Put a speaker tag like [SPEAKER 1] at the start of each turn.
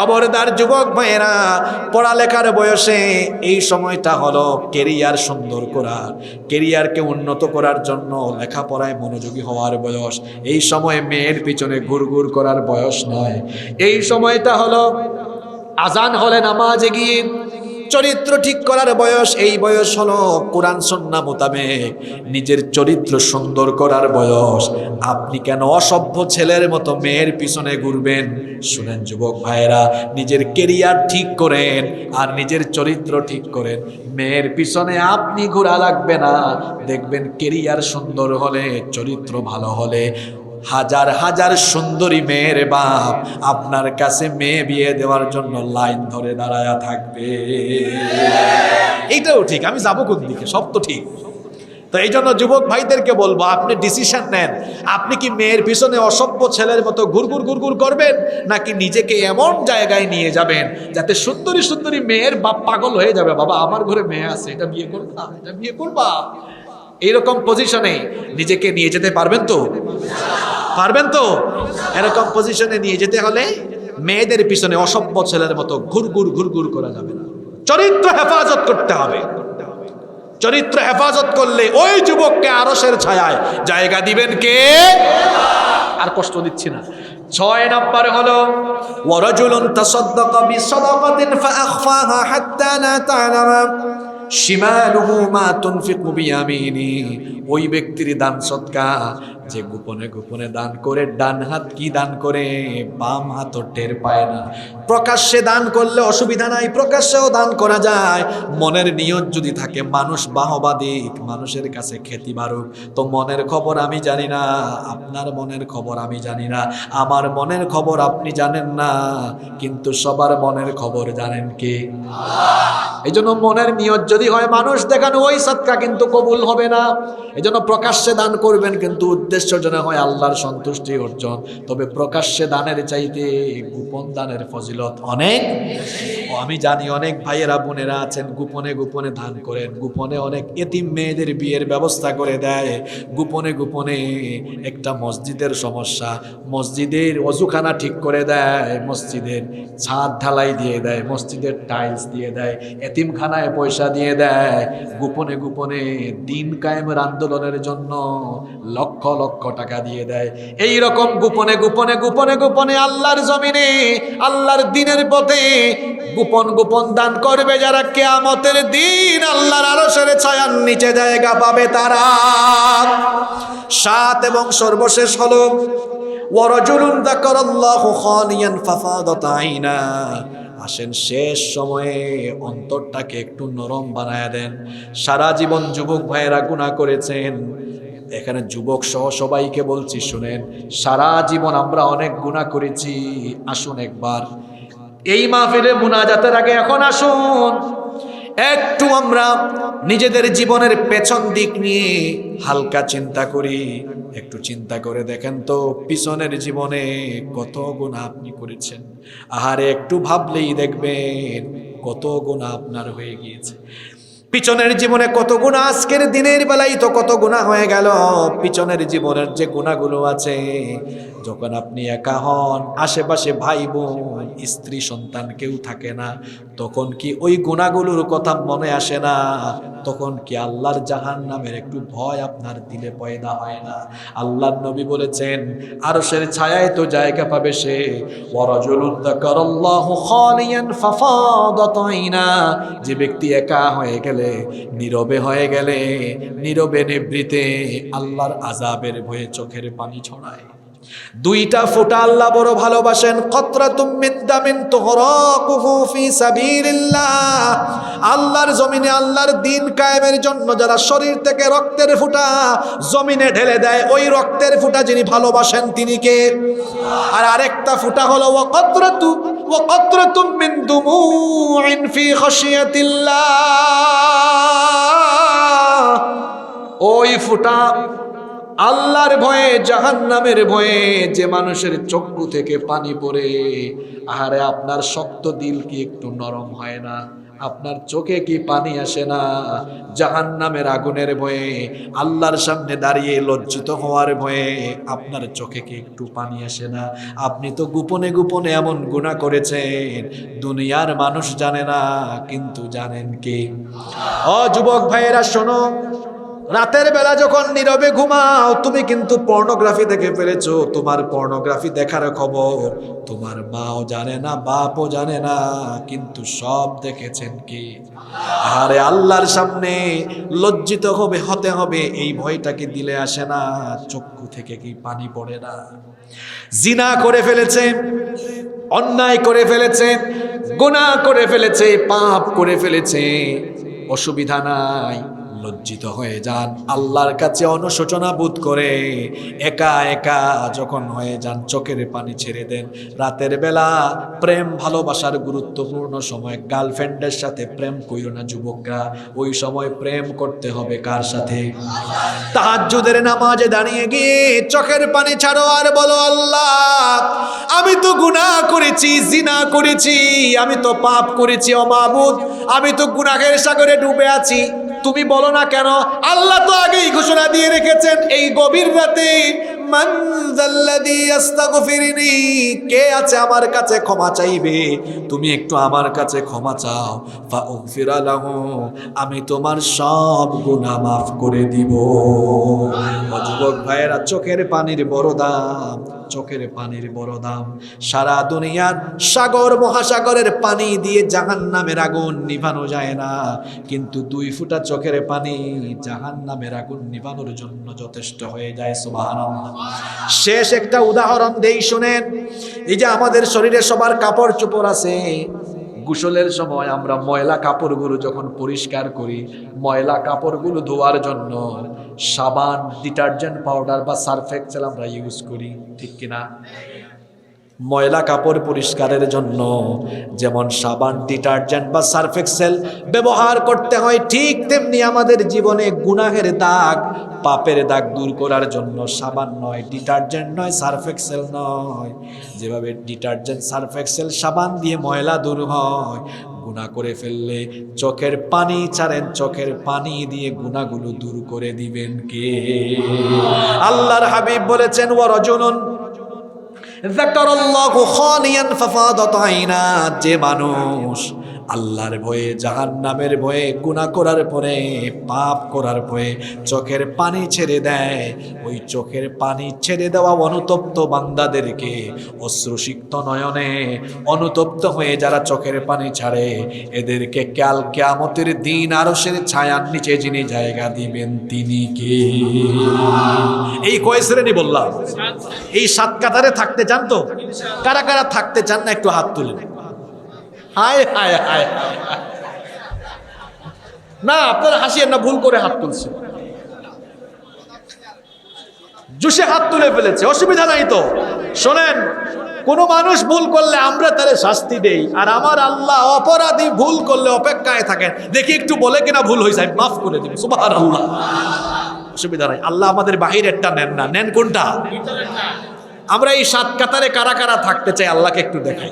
[SPEAKER 1] খবরদার যুবক ভাইয়েরা, পড়ালেখার বয়সে এই সময়টা হলো কেরিয়ার সুন্দর করার কেরিয়ারকে উন্নত করার জন্য লেখাপড়ায় মনোযোগী হওয়ার বয়স। এই সময় মেয়ের পিছনে ঘুরঘুর করার বয়স নয়। এই সময়টা হলো আজান হলে নামাজে গিয়ে চরিত্র ঠিক করার বয়স, এই বয়স হলো কোরআন সন্না মোতাবেক। নিজের চরিত্র সুন্দর করার বয়স। আপনি কেন অসভ্য ছেলের মতো মেয়ের পিছনে ঘুরবেন? শুনেন যুবক ভাইয়েরা, নিজের কেরিয়ার ঠিক করেন আর নিজের চরিত্র ঠিক করেন। মেয়ের পিছনে আপনি ঘোরা লাগবে না। দেখবেন কেরিয়ার সুন্দর হলে, চরিত্র ভালো হলে হাজার হাজার সুন্দরী মেয়ের বাপ আপনার কাছে মেয়ে বিয়ে দেওয়ার জন্য লাইন ধরে দাঁড়ায়া থাকবে। এইটাও ঠিক, আমি যাব কোন দিকে, সব তো ঠিক। তো এই জন্য যুবক ভাইদেরকে বলব, আপনি ডিসিশন নেন। আপনি কি মেয়ের পিছনে অসভ্য ছেলের মতো ঘুরঘুর ঘুরঘুর করবেন, নাকি নিজেকে এমন জায়গায় নিয়ে যাবেন যাতে সুন্দরী সুন্দরী মেয়ের বাপ পাগল হয়ে যাবে? বাবা, আমার ঘরে মেয়ে আছে, এটা বিয়ে করবা, এটা বিয়ে করবা। এইরকম পজিশনে নিজেকে নিয়ে যেতে পারবেন তো? পারবেন তো? এরকম পজিশনে নিয়ে যেতে হলে মেয়েদের পিছনে অসভ্য ছেলের মতো ঘুরঘুর ঘুরঘুর করা যাবে না। চরিত্র হেফাজত করতে হবে। চরিত্র হেফাজত করলে ওই যুবককে আরসের ছায়ায় জায়গা দিবেন কে? আর কষ্ট দিচ্ছি না। ছয় নাম্বার হলো ওয়ারাজুলুন তাসাদ্দাকা বিসাদাকাতিন ফাআখফাহা হাত্তা লা তা'লামা। শিমালুহু মা তুনফিকু বিয়ামিনি। ওই ব্যক্তির দান সৎকা, যে গোপনে গোপনে দান করে, ডান হাত কি দান করে, বাম হাত টের পায় না। প্রকাশ্যে দান করলে অসুবিধা নাই, প্রকাশ্যেও দান করা যায়। মনের নিয়ত যদি থাকে, মানুষ বাহবাদিক, মানুষের কাছে খ্যাতি বারুক তো মনের খবর আমি জানি না, আপনার মনের খবর আমি জানি না। আমার মনের খবর আপনি জানেন না, কিন্তু সবার মনের খবর জানেন কি? এই জন্য মনের নিয়ত যদি হয় মানুষ দেখানো ওই সৎকা কিন্তু কবুল হবে না। এই জন্য প্রকাশ্যে দান করবেন কিন্তু উদ্দেশ্য যেন হয় আল্লাহর সন্তুষ্টি অর্জন। তবে প্রকাশ্যে দানের চাইতে গোপন দানের ফজিলত অনেক। আমি জানি অনেক ভাইয়েরা, বোনেরা আছেন, গোপনে গোপনে দান করেন, গোপনে অনেক এতিম মেয়েদের বিয়ের ব্যবস্থা করে দেয়। গোপনে গোপনে একটা মসজিদের সমস্যা, মসজিদের অজুখানা ঠিক করে দেয়, মসজিদের ছাদ ঢালাই দিয়ে দেয়, মসজিদের টাইলস দিয়ে দেয় এতিমখানায় পয়সা দিয়ে দেয়। গোপনে গোপনে দিন কায়েমের আন্দোলনের জন্য লক্ষ লক্ষ টাকা দিয়ে দেয়। এই রকম গোপনে গোপনে গোপনে গোপনে আল্লাহর জমিনে, আল্লাহর দিনের পথে গোপন গোপন দান করবে যারা কেয়ামতের দিন আল্লাহর আরশের ছায়ার নিচে জায়গা পাবে তারা। সাত এবং সর্বশেষ হলো ওয়ারাজুলুন যাকারাল্লাহু খালিয়ান ফাফাদাত আইনা। আসেন শেষ সময়ে অন্তরটাকে একটু নরম বানায় দেন। সারা জীবন যুবক ভাইয়েরা গুণা করেছেন। এখানে যুবক সহ সবাইকে বলছি, শুনেন, সারা জীবন আমরা অনেক গুণা করেছি। আসুন একবার। এই মাহফিলে মুনাজাতের আগে এখন আসুন। একটু আমরা নিজেদের জীবনের পেছন দিক নিয়ে হালকা চিন্তা করি। একটু চিন্তা করে দেখেন তো, পিছনের জীবনে কত গুণা আপনি করেছেন। আহারে, একটু ভাবলেই দেখবেন কত গুণা আপনার হয়ে গিয়েছে। পিছনের জীবনে কত গুণা, আজকের দিনের বেলায় তো কত গুণা হয়ে গেল। পিছনের জীবনের যে গুণাগুলো আছে যখন আপনি একা হন, আশেপাশে ভাই বোন, স্ত্রী, সন্তান কেউ থাকে না, তখন কি ওই গুণাগুলোর কথা মনে আসে না? তখন কি আল্লাহর জাহান নামের একটু ভয় আপনার দিলে পয়দা হয় না? আল্লাহর নবী বলেছেন, আরশের ছায়ায় তো জায়গা পাবে সে। যে ব্যক্তি একা হয়ে গেলে, নীরবে হয়ে গেলে, নীরবে নিবৃতে আল্লাহর আজাবের ভয়ে চোখের পানি ছড়ায়। দুইটা ফোঁটা আল্লাহ বড় ভালোবাসেন মিন দামিন তুহরাকুহু ফি আল্লাহর জমিনে আল্লাহর দিন কায়েমের জন্য যারা শরীর থেকে রক্তের ফুটা জমিনে ঢেলে দেয়, ওই রক্তের ফুটা যিনি ভালোবাসেন তিনি কে? আর আরেকটা ফুটা হলো ওয়া কতরাতু ওয়া কতরাতুম মিন দুমুইন ফি খাশিয়াতিল্লাহ। ওই ফোঁটা আল্লাহর ভয়ে, জাহান্নামের ভয়ে যে মানুষের চক্ষু থেকে পানি পড়ে। আহারে, আপনার শক্ত দিল কি একটু নরম হয় না? আপনার চোখে কি পানি আসে না? জাহান নামের আগুনের ভয়ে, আল্লাহর সামনে দাঁড়িয়ে লজ্জিত হওয়ার ভয়ে আপনার চোখে কি একটু পানি আসে না? আপনি তো গোপনে গোপনে এমন গুণা করেছেন। দুনিয়ার মানুষ জানে না, কিন্তু জানেন কি? ও যুবক ভাইয়েরা, শোনো। রাতের বেলা যখন নীরবে ঘুমাও, তুমি কিন্তু পর্নোগ্রাফি দেখে ফেলেছো। তোমার পর্নোগ্রাফি দেখার খবর তোমার মাও জানে না, বাপও জানে না, কিন্তু সব দেখেছেন কি? আরে আল্লাহর সামনে লজ্জিত হবে, হতে হবে, এই ভয়টাকে দিলে আসে না? চক্ষু থেকে কি পানি পড়ে না? জিনা করে ফেলেছে, অন্যায় করে ফেলেছে, গুনাহ করে ফেলেছে, পাপ করে ফেলেছে, অসুবিধা নাই। লজ্জিত হয়ে যান। আল্লাহর কাছে অনুশোচনা বোধ করে একা একা যখন হয়ে যান, চোখের পানি ছেড়ে দেন। রাতের বেলা প্রেম ভালোবাসার গুরুত্বপূর্ণ সময়। গার্লফ্রেন্ডের সাথে প্রেম কইরো না যুবকরা, ওই সময় প্রেম করতে হবে কার সাথে? তাহাজ্জুদের নামাজে দাঁড়িয়ে গিয়ে চোখের পানি ছাড়ো আর বলো, আল্লাহ, আমি তো গুনাহ করেছি, জিনা করেছি, আমি তো পাপ করেছি ও মাবুদ আমি তো গুনাহের সাগরে ডুবে আছি। তুমি বলো না কেন? আল্লাহ তো আগেই ঘোষণা দিয়ে রেখেছেন, এই গভীর রাতে কে আছে আমার কাছে ক্ষমা চাইবে? তুমি একটু আমার কাছে ক্ষমা চাও। আমি তোমার সব গুণা মাফ করে দিব। ও ভাইয়েরা, চোখের পানির বড় দাম, চোখের পানির বড় দাম। সারা দুনিয়ার সাগর, মহাসাগরের পানি দিয়ে জাহান নামের আগুন নিভানো যায় না। কিন্তু দুই ফুটা চোখের পানি জাহান নামের আগুন নিভানোর জন্য যথেষ্ট হয়ে যায়, সুবহানাল্লাহ। শেষ একটা উদাহরণ দেই, শুনেন। এই যে আমাদের শরীরে সবার কাপড় চোপড় আছে গোসলের সময় আমরা ময়লা কাপড়গুলো যখন পরিষ্কার করি, ময়লা কাপড়গুলো ধোয়ার জন্য সাবান, ডিটারজেন্ট পাউডার বা সার্ফ এক্সেল আমরা ইউজ করি, ঠিক কিনা? ময়লা কাপড় পরিষ্কারের জন্য, যেমন সাবান, ডিটারজেন্ট বা সার্ফ এক্সেল ব্যবহার করতে হয় ঠিক তেমনি আমাদের জীবনে গুনাহের দাগ, পাপের দাগ দূর করার জন্য সাবান নয়, ডিটারজেন্ট নয় সার্ফ এক্সেল নয়। যেভাবে ডিটারজেন্ট সার্ফ এক্সেল সাবান দিয়ে ময়লা দূর হয় গুণা করে ফেললে চোখের পানি ছাড়েন, চোখের পানি দিয়ে গুণাগুলো দূর করে দিবেন কে? আল্লাহর হাবিব বলেছেন ও রজনুন যাকারাল্লাহু খালিয়ান ফাফাদাত আইনা যে মানুষ আল্লাহর ভয়ে, জাহান্নামের ভয়ে, গুনাহ করার পরে, পাপ করার ভয়ে চোখের পানি ছেড়ে দেয়। ওই চোখের পানি ছেড়ে দেওয়া অনুতপ্ত বান্দাদেরকে অশ্রুসিক্ত নয়নে অনুতপ্ত হয়ে যারা চোখের পানি ছাড়ে, এদেরকে কাল কিয়ামতের দিন আরশের ছায়ার নিচে যিনি জায়গা দিবেন, তিনি কে? এই কয় শ্রেণি বললাম? এই সাত কাতারে থাকতে চান তো? কারা কারা থাকতে চান না, একটু হাত তুলেন। হায় হায়, হায়। না আপনারা হাসিয়েন না ভুল করে হাত তুলছে জুসে হাত তুলে ফেলেছে অসুবিধা নাই তো। শোনেন কোন মানুষ ভুল করলে আমরা তারে শাস্তি দেই আর আমার আল্লাহ অপরাধী ভুল করলে অপেক্ষায় থাকেন। দেখি একটু বলে কিনা ভুল হয়েছে আমি মাফ করে দিব সুবাহ আল্লাহ অসুবিধা নাই আল্লাহ আমাদের বাহিরেরটা নেন না। নেন কোনটা? আমরা এই সাত কাতারে কারা কারা থাকতে চাই আল্লাহকে একটু দেখাই।